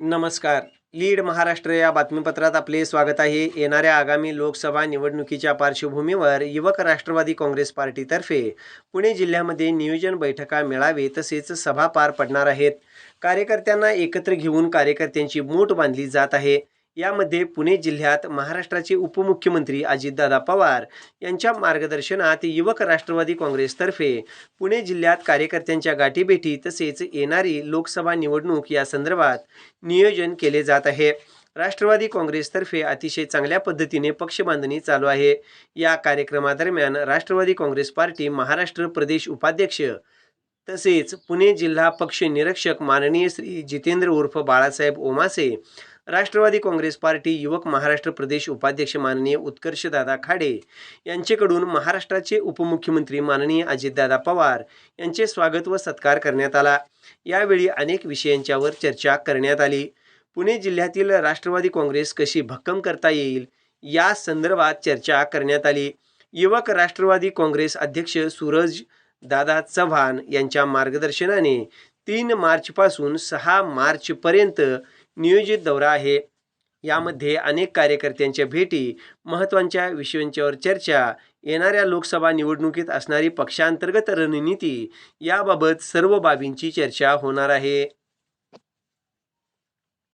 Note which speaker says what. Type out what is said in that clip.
Speaker 1: नमस्कार. लीड महाराष्ट्र या बातमीपत्रात आपले स्वागत आहे. येणाऱ्या आगामी लोकसभा निवडणुकीच्या पार्श्वभूमीवर युवक राष्ट्रवादी काँग्रेस पार्टीतर्फे पुणे जिल्ह्यामध्ये नियोजन बैठका मेळावे तसेच सभा पार पडणार आहेत. कार्यकर्त्यांना एकत्र घेऊन कार्यकर्त्यांची मूठ बांधली जात आहे. यामध्ये पुणे जिल्ह्यात महाराष्ट्राचे उपमुख्यमंत्री अजितदादा पवार यांच्या मार्गदर्शनात युवक राष्ट्रवादी काँग्रेसतर्फे पुणे जिल्ह्यात कार्यकर्त्यांच्या गाठीभेटी तसेच येणारी लोकसभा निवडणूक या संदर्भात नियोजन केले जात आहे. राष्ट्रवादी काँग्रेसतर्फे अतिशय चांगल्या पद्धतीने पक्ष बांधणी चालू आहे. या कार्यक्रमादरम्यान राष्ट्रवादी काँग्रेस पार्टी महाराष्ट्र प्रदेश उपाध्यक्ष तसेच पुणे जिल्हा पक्ष निरीक्षक माननीय श्री जितेंद्र उर्फ बाळासाहेब ओमासे राष्ट्रवादी काँग्रेस पार्टी युवक महाराष्ट्र प्रदेश उपाध्यक्ष माननीय उत्कर्षदादा खाडे यांचेकडून महाराष्ट्राचे उपमुख्यमंत्री माननीय अजितदादा पवार यांचे स्वागत व सत्कार करण्यात आला. यावेळी अनेक विषयांच्यावर चर्चा करण्यात आली. पुणे जिल्ह्यातील राष्ट्रवादी काँग्रेस कशी भक्कम करता येईल या संदर्भात चर्चा करण्यात आली. युवक राष्ट्रवादी काँग्रेस अध्यक्ष सूरज दादा चव्हाण यांच्या मार्गदर्शनाने तीन मार्चपासून सहा मार्चपर्यंत नियोजित दौरा आहे. यामध्ये अनेक कार्यकर्त्यांच्या भेटी महत्त्वाच्या विषयांच्यावर चर्चा येणाऱ्या लोकसभा निवडणुकीत असणारी पक्षांतर्गत रणनीती याबाबत सर्व बाबींची चर्चा होणार आहे.